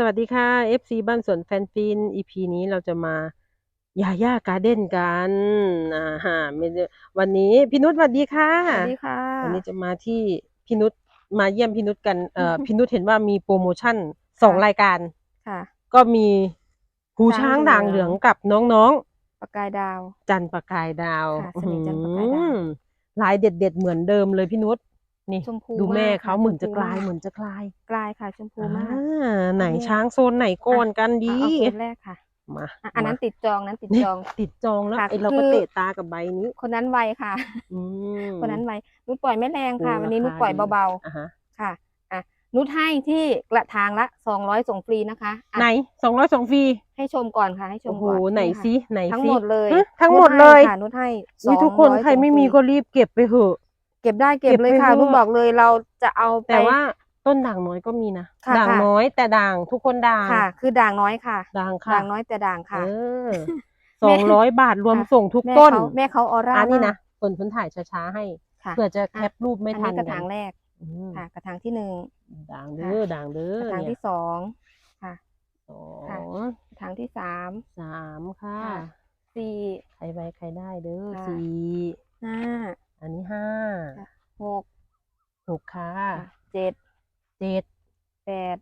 สวัสดีค่ะ FC บ้านสวนแฟนฟิน EP นี้เราจะมายาย่าการ์เด้นกันอ่าฮะไม่ได้วันนี้พี่นุชสวัสดีค่ะสวัสดีค่ะวันนี้จะมาที่พี่นุชมาเยี่ยมพี่นุชกันเอ่อพี่นุชเห็นว่ามีโปรโมชั่นสองค่ะรายการค่ะ ก็มีหูช้างช้างด่างเหเหลืลือองงกับน้องประกายดาวๆจันประกายดาวค่ะสนิทจันทร์ประกายดาวอื้อหือลายเด็ด ๆ เหมือนเดิมเลยพี่นุช นี่ชมพูดูแม่มากเขาค่ะเหมือนชจะมพูกลายมากเหมือนจะกลายกลายค่ะ ชมพูมาก อ่าไหนอันนี้ ช้างโซนไหนก่อนกันดีอะเอาคนแรกค่ะมาอะอันนั้นมาติดจองนั้นติดนี่จอง ติดจองแล้วค่ะไอเราก็คือ เตะตากับใบนี้คนนั้นไวค่ะ อืม คนนั้นไวนุชปล่อยไม่แรงค่ะ โอ้วันนี้รานุชคาปล่อยดี เบาอะฮะๆค่ะอะนุชให้ที่กระถางละสองร้อยส่งฟรีนะคะอะไหนสองร้อยสองฟรีให้ชมก่อนค่ะ ให้ชมโอ้โหก่อนไหนค่ะ ซิไหนทั้งซิหมดเลยฮะทั้งนุชหมดเลยค่ะนุชให้อุ๊ยทุกคน200ใครไม่มีส่งฟก็รีบเก็บไปเถอะ เก็บได้เก็บเก็บเลยไปค่ะเถอะนุชบอกเลยเราจะเอาไป แต่ว่าต้นด่างน้อยก็มีนะค่ะด่างค่ะ น้อยแต่ด่างทุกคนด่างค่ะ คือด่างน้อยค่ะด่างค่ะด่างน้อยแต่ด่างค่ะ เออสองร้อยบาทรวมค่ะ ส่งทุกแม่ต้นเขาแม่เขาออร่าอันนี้มานะกคนพื้นถ่ายช้าๆให้ค่ะเพื่อจะแคปรูปไม่อันทันนี้กระกัถางนแรกอืมค่ะ กระถางที่หนึ่ง ด่างเด้อด่างเด้อกระถางเนี่ยที่สอง ค่ะสอค่ะงกระถางที่สาม สามค่ะค่ะ สี่ ใครไปใครได้เด้อค่ะ สี่ ห้า อันนี้ห้า ค่ะ หก หกค่ะ ค่ะเจ็ด เจ็ด แปด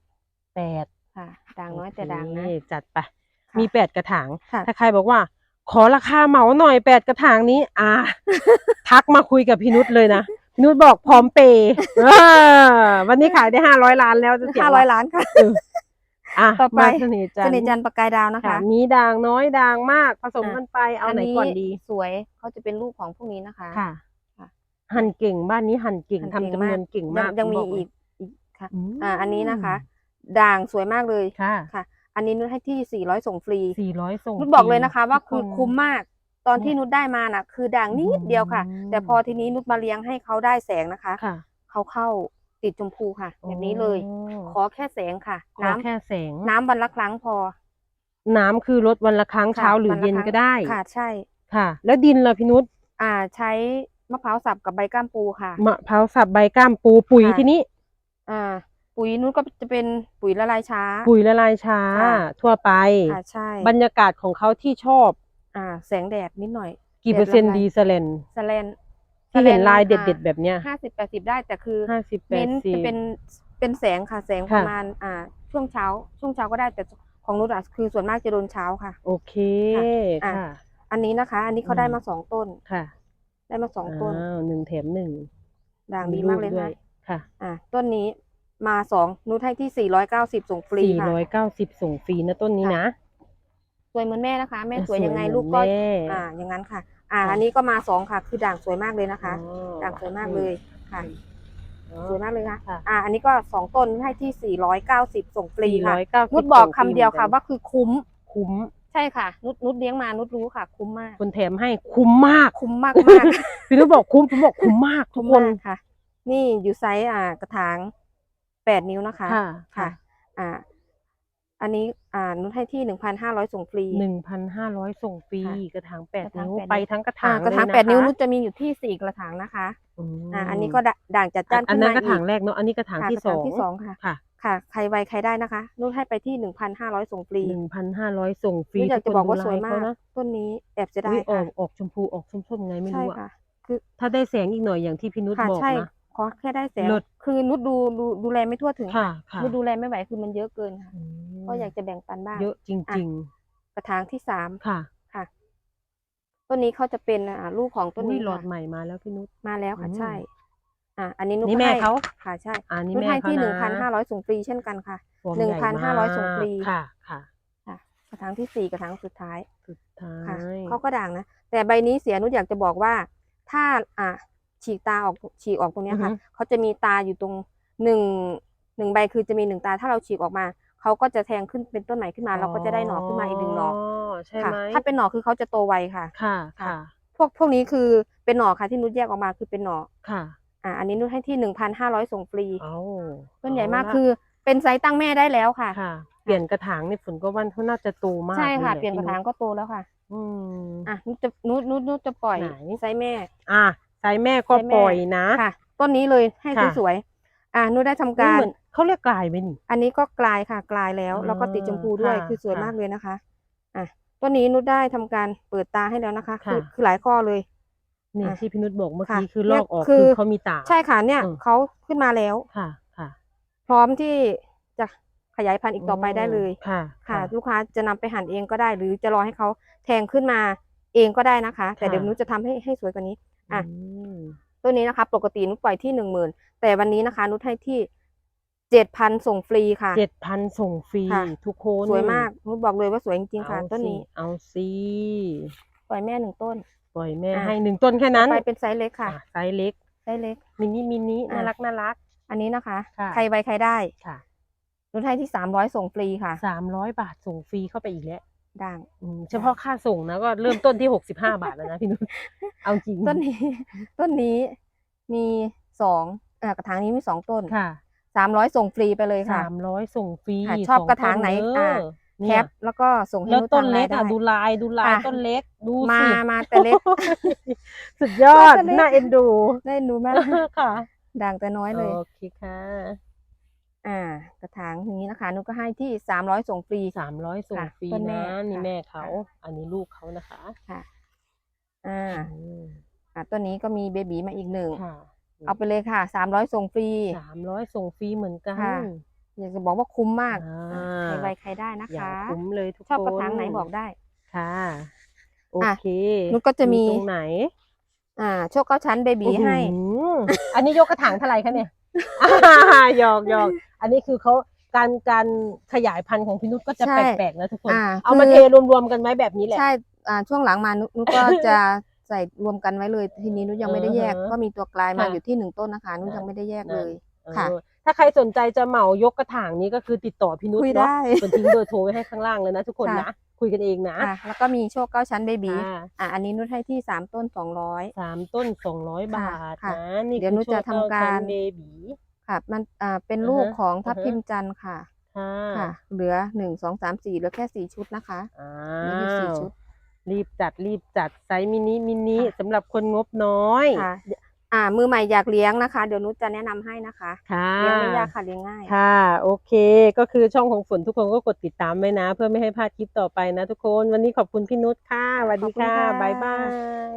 แปด ค่ะด่างน้อยแต่ด่างนะ โอเค จัดไปค่ะมีแปดกระถาง ค่ะ ถ้าใครบอกว่า ขอราคาเหมาหน่อยแปดกระถางนี้ อ่า ทักมาคุยกับพี่นุชเลยนะ พี่นุชบอกพร้อมเปย์อ่าวันนี้ขายได้ห้าร้อยล้านแล้วจะเสียห้าร้อยล้านค่ะ อะต่อไป มาเสน่ห์จัเสนทน่ห์ร์จันทร์ประกายดาวนะค่ะคะ มีด่างน้อยด่างมากผสมอะกันไปเอาไหนก่อนดีสวยเขาจะเป็นลูกของพวกนี้นะคะ ค่ะ ค่ะ หั่นเก่งบ้านนี้หั่นเก่งหั่นทำเก่งจำนวนมากเก่งยัมางกยังมีบเลอีกอีกค่ะมอ่า อันนี้นะคะ ด่างสวยมากเลยค่ะ ค่ะ อันนี้นุชให้ที่สี่ร้อยส่งฟรีสี่ร้อยส่งนุชบอกเลยฟรีนะคะ ว่าทุกคือคนคุ้มมาก ตอนที่นุชได้มาน่ะ คือด่างนิดเดียวค่ะอืมแต่พอทีนี้นุชมาเลี้ยงให้เขาได้แสงนะคะ ค่ะ เขาเข้าติดชมพูค่ะ แบบนี้เลยโอ้ขอแค่แสงค่ะ ขอน้ำแค่แสง น้ำวันละครั้งพอน้ำคือลดวันละครั้งค่ะเช้าหรือวันละเย็นครั้งก็ได้ค่ะใช่ ค่ะ แล้วดินล่ะพี่นุชอ่าใช้มะพร้าวสับกับใบก้ามปูค่ะ มะพร้าวสับใบก้ามปูปุ๋ยค่ะ ทีนี้ อ่า ปุ๋ยนุชก็จะเป็นปุ๋ยละลายช้า ปุ๋ยละลายช้า ค่ะทั่วไป ค่ะใช่บรรยากาศของเขาที่ชอบ อ่า แสงแดดนิดหน่อยกี่เปอร์เซ็นต์ดีเซเลนสแลนที่เห็นลายเด็ด ๆ แบบเนี้ยห้าสิบแปดสิบได้แต่คือห้าสิบแปเน้ดนสิจะบ เป็นเป็นแสงค่ะแสงปค่ะระมาณอ่า ช่วงเช้า ช่วงเช้าก็ได้แต่ของนุชอะคือส่วนมากจะโดนเช้าค่ะ โอเคค่ะ ค่ะ อันนี้นะคะ อันนี้เขาอืมได้มาสองต้น ค่ะได้มาสองต้น อ้าวหนึ่งแถมหนึ่งด่างดีมากเลยด้วค่ะค่ะ อ่าต้นนี้ มาสองนุชให้ที่สี่ร้อยเก้าสิบส่งฟรีสี่ค่ะร้อยเก้าสิบส่งฟรีนะต้นนี้ค่ะนะ สวยเหมือนแม่นะคะ แม่สวยยังไงเหมือนลูกก็แม่อ่า อย่างนั้นค่ะ อ่าค่ะอันนี้ก็มาสองค่ะ คือด่างสวยมากเลยนะคะอ๋อด่างสวยมากเลยค่ะอ๋อสวยมากเลยค่ะค่ะ อ่า อันนี้ก็สองต้นให้ที่สี่ร้อยเก้าสิบส่งฟรีสี่ค่ะร้อยเก้าสิบนุชบอกส่งฟคำรีเดียวค่ะหมือนกันว่าคือคุ้ม คุ้ม ใช่ค่ะ นุชนุชเลี้ยงมา นุชรู้ค่ะ คุ้มมาก คนแถมให้คุ้มมาก คุ้มมากมากพี่นุชบอกคุ้มผมบอกคุ้มมากทุคุ้กมคนมากค่ะ นี่อยู่ไซส์อ่ากระถาง แปดนิ้วนะคะ ค่ะค่ะ อ่า อันนี้อ่านุชให้ที่หนึ่งพันห้าร้อยส่งฟรี หนึ่งพันห้าร้อยส่งฟรีค่ะกระถางแปดกระถางนิ้วแปดนิ้วไปทั้งกระถาอ่างกระถางเลยแปดนิ้วคนุชจะมีอยู่ที่สี่กระถางนะคะมอ่า อันนี้ก็ดด่างจัดจ้านอันขึ้นนั้นมากระถางอีกแรกเนาะอันนี้กระถางค่ะที่กระสถาองงที่สองค่ะ ค่ะค่ะ ใครไวใครได้นะคะ นุชให้ไปที่หนึ่งพันห้าร้อยส่งฟรีหนึ่งพันห้าร้อยส่งฟรีนุชอยากจะบอกว่าสวยมากทุคนดูลเขนะต้นนี้แอบจะได้อุ๊ยออค่ะกออกชมพูออกส้มๆไงไม่ใช่รู้อะค่ะ คือ ถ้าได้แสงอีกหน่อยอย่างที่พี่นุชค่ะบอกใช่ นะ ขอแค่ได้แสงเลิศคือนุชดูดูดูแลไม่ทั่วถึงค่ะค่ะนุชดูแลไม่ไหวคือมันเยอะเกินค่ะ อืมก็อยากจะแบ่งปันบ้าง เยอะจริง กระถางที่สามๆ ค่ะค่ะ ต้นนี้เขาจะเป็นอ่าลูกของต้นอุ้ยนี้หลอดค่ะ ใหม่มาแล้วพี่นุช มาแล้วค่ะอืมใช่ อ่าอันนี้นุชนี่แม่ให้เขา ค่ะใช่อันนี้นุชแม่ให้เขาที่นะหนึ่งพันห้าร้อยส่งฟรีเช่นกันค่ะ ฟอร์มหนึ่งใญ่พันห้าร้อยส่งฟรีมากค่ะ ค่ะ กระถางที่สี่กระถางสุดท้ายสุดท้าค่ะยเขาก็ด่างนะแต่ใบนี้เสียนุชอยากจะบอกว่า ถ้าอะ ฉีกตาออกฉีกออกตรงเนี้ยค่ะอือฮึ เขาจะมีตาอยู่ตรงหนึ่งหนึ่งใบคือจะมีหนึ่งตาถ้าเราฉีกออกมาเขาก็จะแทงขึ้นเป็นต้นใหม่ขึ้นมา เราก็จะได้หน่อขึ้นมาอีกหนึ่งหน่อใช่ค่ะ ไหมถ้าเป็นหน่อคือเขาจะโตไวค่ะ ค่ะค่ะค่ะพวกพวกนี้คือเป็นหน่อค่ะที่นุชแยกออกมาคือเป็นหน่อค่ะอ่าอันนี้นุชให้ที่หนึ่งพันห้าร้อยส่งฟรีเอาต้นใหญ่มากเละคือ เป็นไซส์ตั้งแม่ได้แล้วค่ะ ค่ะ เปลี่ยนกระถางนี่ฝนก็วันเขาน่าจะโตมากใช่ค่ะลแหเปลี่ยนกระถางพี่ก็โตแล้วค่ะ อืม อะนุชจะนุชนุชนุชจะปล่อยไหน ไซส์แม่ อะ ไซส์แม่ก็ไซส์แม่ปล่อยนะ ค่ะ ต้นนี้เลยให้ค่ะสวยๆอะนุชได้ทำนี่การเหมือนเขาเรียกกลายไหมนี่ อันนี้ก็กลายค่ะ กลายแล้วอ่าแล้วก็ติดชมพูด้วยค่ะคือสวยค่ะมากเลยนะคะ อะ ต้นนี้นุชได้ทำการเปิดตาให้แล้วนะคะค่ะคือคือหลายข้อเลยนี่อะที่พี่นุชบอกเมื่อค่ะกี้คือลอกออกเนี่ยคืคืออเขามีตา ใช่ค่ะเนี่ยอืมเขาขึ้นมาแล้วค่ะค่ะ พร้อมที่จะขยายพันธุ์อีกต่อไปได้เลยค่ะ ค่ะ ลูกค้าจะนำไปหั่นเองก็ได้ หรือจะรอให้เขาแทงขึ้นมาเองก็ได้นะคะ แต่ค่ะเดี๋ยวนุชจะทำให้ให้สวยกว่านี้ อะมตัวนี้นะคะ ปกตินุชปล่อยที่หนึ่งหมื่นแต่วันนี้นะคะ นุชให้ที่เจ็ดพันส่งฟรีค่ะเจ็ดพันส่งฟรีค่ะทุกคนสวยมากนุชบอกเลยว่าสวยจริงๆค่ะเอาต้นสินี้เอาสิปล่อยแม่หนึ่งต้น ปล่อยแม่อะให้หนึ่งต้นแค่นั้นไปเป็นไซส์เล็กค่ะอะไซส์เล็กไซส์เล็กมินิมินิอะน่ารักน่ารัก อันนี้นะคะค่ะใครไวใครได้ค่ะนุชให้ที่สามร้อยส่งฟรีค่ะสามร้อยบาทส่งฟรีเข้าไปอีกแล้ว ด่างอืมเฉพาะค่าส่งนะก็เริ่มต้นที่หกสิบห้าบาทแล้วนะพี่นุชเอาจริงต้นนี้ ต้นนี้มีสองเอ่อกระถางนี้มีสองต้นค่ะสามร้อยส่งฟรีไปเลยค่ะ สามร้อยส่งฟรีค่ะชอบสกระถางไหนต้อะเด้อแคเนี่ยปแล้วก็ส่งให้แล้วนุชต้นทางไลเล็กน์ได้ อะดูลายดูลายอะ ต้นเล็กดูมาสิมาแต่เล็ก สุดยอดต้นเล็ก น่าเอ็นดู ได้ดูมาก ค่ะ ด่างแต่น้อยเลย โอเคค่ะ อ่ากระถางนี้นะคะนุชก็ให้ที่สามร้อยส่งฟรีสามร้อยส่งค่ะฟรีต้นแม่นะนี่ค่ะแม่เขาค่ะอันนี้ลูกเขานะคะค่ะอ่าอืมอ่าต้นนี้ก็มีเบบีมาอีกหนึ่งค่ะเอาไปเลยค่ะสามร้อยส่งฟรีสามร้อยส่งฟรีเหมือนกันค่ะอยากจะบอกว่าคุ้มมากอ่าใครไวใครได้นะอย่าคะคุ้มเลยทุกคนชอบกระถางไหนบอกได้ค่ะโออะเคนุชก็จะมีตรงไหน อ่า โชคเก้าชั้นเบบีให้อื้อหืออันนี้ยกกระถางเท่าไหร่คะเนี่ยหยอกหยอกอันนี้คือเขาการการขยายพันธุ์ของพี่นุชก็จะใช่แปลกๆนะทุกคน อ่าเอามาคือ เทรวมๆกันไว้แบบนี้แหละ ใช่อ่าช่วงหลังมานุนุชก็ จะใส่รวมกันไว้เลย ทีนี้นุชยังไม่ได้แยก อือฮะก็มีตัวกลายมาค่ะอยู่ที่หนึ่งต้นนะคะนุชนั่นยังไม่ได้แยกนั่นเลยค่ะ เออถ้าใครสนใจจะเหมายกกระถางนี้ก็คือติดต่อพี่นุชคุยเนาะได้ ส่วนทิ้งเบอร์โทรไว้ให้ข้างล่างเลยนะทุกคนค่ะ นะ คุยกันเองนะอะแล้วก็มีโชคเก้าชั้นเบบีอ่าอะอันนี้นุชให้ที่สามต้นสองร้อย สามต้นสองร้อยบาทค่ะนะนี่เดี๋ยวคือนุชจะโชคทำการเบบี ค่ะมันอ่าเป็นลูกอือฮะของทับอือฮะทิมจันทร์ค่ะค่ะค่ะ เหลือหนึ่งสองสามสี่เหลือแค่สี่ชุดนะคะอ้าเหลืออยู่สี่วชุดรีบจัดรีบจัดไซส์มินิมินิค่ะสำหรับคนงบน้อยค่ะอ่า มือใหม่อยากเลี้ยงนะคะ เดี๋ยวนุชจะแนะนำให้นะคะค่ะเลี้ยงไม่ยากค่ะเลี้ยงง่ายค่ะ โอเค ก็คือช่องของฝนทุกคนก็กดติดตามไว้นะ เพื่อไม่ให้พลาดคลิปต่อไปนะทุกคน วันนี้ขอบคุณพี่นุชค่ะสวัสดีค่ะขอบคุณค่ะบ๊ายบาย